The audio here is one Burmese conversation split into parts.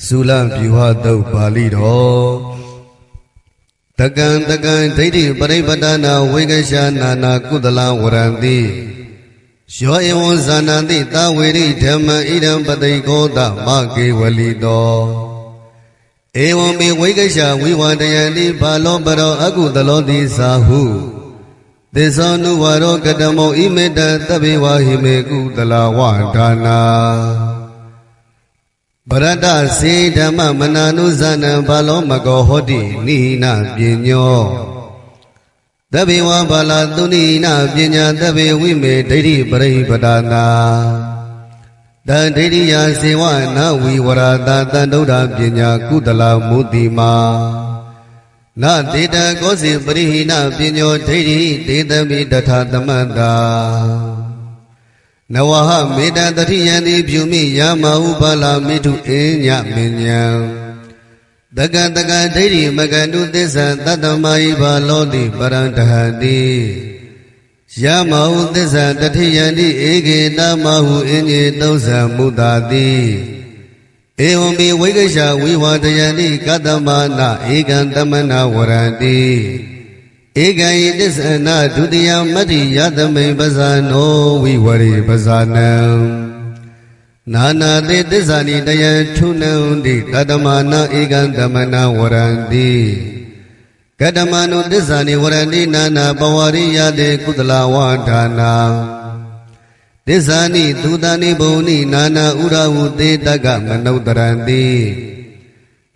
သုလဗျူဟာတုတ်ပါဠိတော်တကံတကံဒိဋ္ဌိပရိပဒနာဝေကရှာနာနာကုသလဝရံတိယောဧဝံဇာနန္တိတာဝေရိဓမ္မဣဒံပတိကောတမကေဝလိတောဧဝံမေဝေကရှာဝိဝတယံတိဘာလောပရောအကုသလောတိသာဟုသစ္စောနုဝါရောကတမောဣမေတသဗ္ဗေဝဟိမေကုသလဝဒါနာ ဗရတစေဓမ္မမနာနုဇနံဘာလောမကောဟောတိနိဟိနပညောသဗ္ဗေဝဘာလာသုနိဟိနပညာသဗ္ဗေဝိမေဒိဋ္ဌိပရိပဒနာတံဒိဋ္ဌိယစေဝနာဝီဝရတာတန်ဒုဒ္ဓပညာကုသလမုတိမာနတေတံကောစီပရိဟိနပညောဒိဋ္ဌိတေတမိတထသမန္တာ နဝဟမေတံတတိယံတိဖြူမိယာမဟုပါလာမိထုအင်းညမဉ္ဇံတကတကဒိဋ္ဌိမကန္တုသစ္ဆံတတ္တမဟိဘာလောတိပရံတဟတိယမဟုသစ္ဆံတတိယံတိဧကေတမဟုအင်းကြီးသုံးဆံမုတာတိဧဝံမေဝိကရှဝိဝါတယံတိကတ္တမနာဧကံတမနာဝရံတိ ဧကံယတစ္ဆနာဒုတိယမတ္တိယသမိန်ပဇာနောဝိဝရိပဇာနံနာနာတိသစ္စာနိတယံထုနံတိတတ္တမနာဧကံတမနာဝရံတိကတ္တမနုသစ္စာနိဝရဏိနာနာပဝရိယတေကုသလဝဒါနာသစ္စာနိသုတနိဘုံနိနာနာဥရဝုတေတကမနုဿရံတိ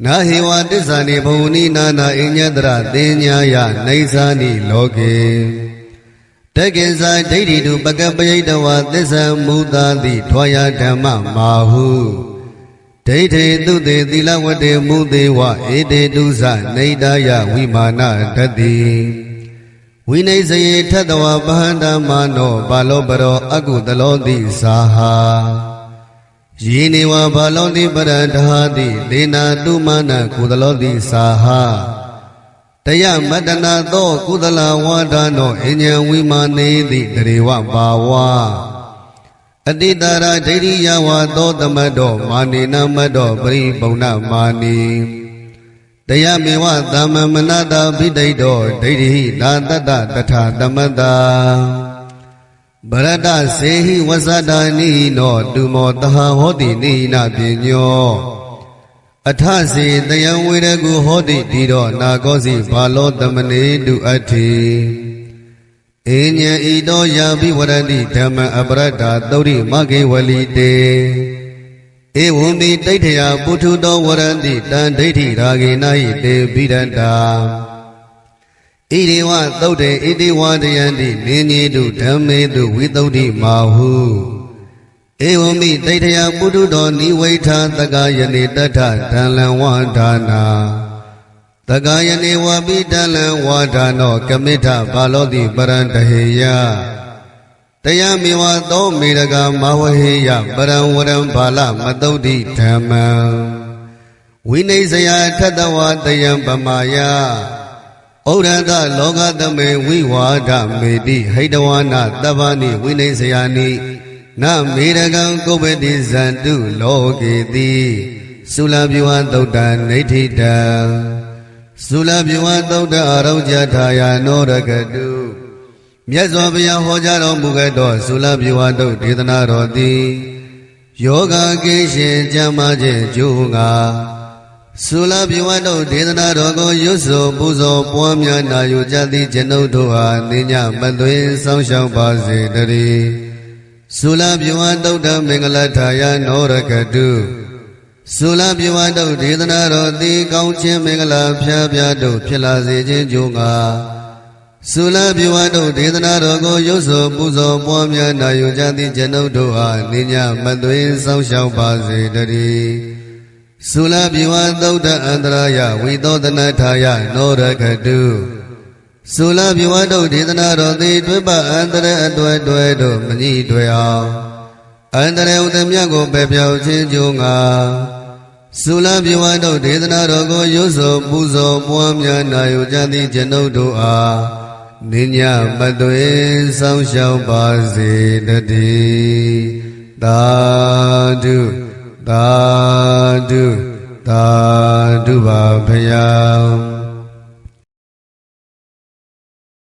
နာဟေဝသစ္စာနိဘုံနိနာနာအညတရတေညာယနေသာနိလောကေတက္ကေဇာဒိဋ္ဌိတုပကပယိတဝသစ္ဆံမူတာတိထွာယဓမ္မမာဟုဒိဋ္ဌိတုတေသီလဝတ္တေမူသေးဝဧတေတုဇနေတယဝိမာနတတိဝိနိစ္စယေထတဝပဟန္တမနောဘာလောပရောအကုသလောတိသာဟာ ယေနေဝဘာလောတိပရဒဟာတိဒေနာတုမနာကုသလောတိသာဟာတယမတနာသောကုသလဝါဒနောအញ្ញံဝိမာနေတိတရေဝဘာဝအတိတရာဒိဋ္ဌိယဝါသောတမတ်တော်မာနေနမတ်တော်ပရိပုံဏမာနီတယမေဝသမ္မမနတာဘိတိတောဒိဋ္ဌိလာတတ္တတထာတမတ္တာ ဗရတစေဟိဝဇဒာနိနောတုမောတဟဟောတိနိနာပညောအထစေတယံဝေရကုဟောတိဒီတော့နာကောစီဘာလောတမနေတုအတ္ထိအင်းညံဤတောယာပိဝရတိဓမ္မအပရတ္တာသုရိမဂေဝလိတေဧဝံတိတိဋ္ဌယပုထုတောဝရန္တိတံဒိဋ္ဌိရာဂေနဟိတေပိရတ္တာ ဣရိဝသုတ်တေဣတိဝတယံတိလင်းကြီးတုဓမ္မေတုဝိသုဒ္ဓိမာဟုဧဝံမိတိဋ္ဌယပုထုတောနိဝိထာတက္ကယနေတထဒံလံဝဒါနာတက္ကယနေဝပိတလံဝဒါနောကမိထဘာလောတိပရံတဟေယတရားမေဝသောမေရကမဝဟေယပရံဝရံဘာလမတုဒ္ဓိဓမ္မံဝိနိစ္စယထတဝတယံပမာယ ဩရဒလောကသမေဝိဝါဒမေတိဟိတဝနာတဗ္ဗနိဝိနိစ္စယနိနမေရကံကုပ္ပတိဇန္တုလောကေတိသုလပြဝသုတ်တံနေဋ္ဌိတံသုလပြဝသုတ်တအရုကြထာယနောရကတုမြတ်စွာဘုရားဟောကြားတော်မူခဲ့သောသုလပြဝသုတ်ဒေသနာတော်သည်ယောဂကိရှင်ကြမ်းမာခြင်းကျိုးငါ သုလပြဝသုတ်ဒေသနာတော်ကိုရွတ်ဆိုပူဇော်ပွားများနာယူကြသည့်ကျွန်ုပ်တို့ဟာနိညာမသွင်းဆောင်ရှောက်ပါစေတည်းသုလပြဝသုတ်တမင်္ဂလထာယနောရကတုသုလပြဝတုဒေသနာတော်သည်ကောင်းခြင်းမင်္ဂလာဖျားဖျားတို့ဖြစ်လာစေခြင်းကြိုးငါသုလပြဝတုဒေသနာတော်ကိုရုပ်ဆိုပူဇော်ပွားများနာယူကြသည့်ကျွန်ုပ်တို့အားနိညာမသွင်းဆောင်ရှောက်ပါစေတည်း သုလပြဝသုတ်တအန္တရာယဝိသောတနာထာယနောရကတုသုလပြဝတုဒေသနာတော်သည်တွဲပအန္တရအတွေ့တွဲတို့မညိတွဲအောင်အန္တရဥဒ္ဓမြတ်ကိုပဲပြောင်းခြင်းကြိုးငါသုလပြဝတုဒေသနာတော်ကိုရွတ်ဆိုပူဇော်ပွားများနာယူကြသည့်ကျွန်ုပ်တို့အားနိညာမသွေဆောင်ရှောက်ပါစေတည်းသာဓု သာဓုသာဓုပါဖယာ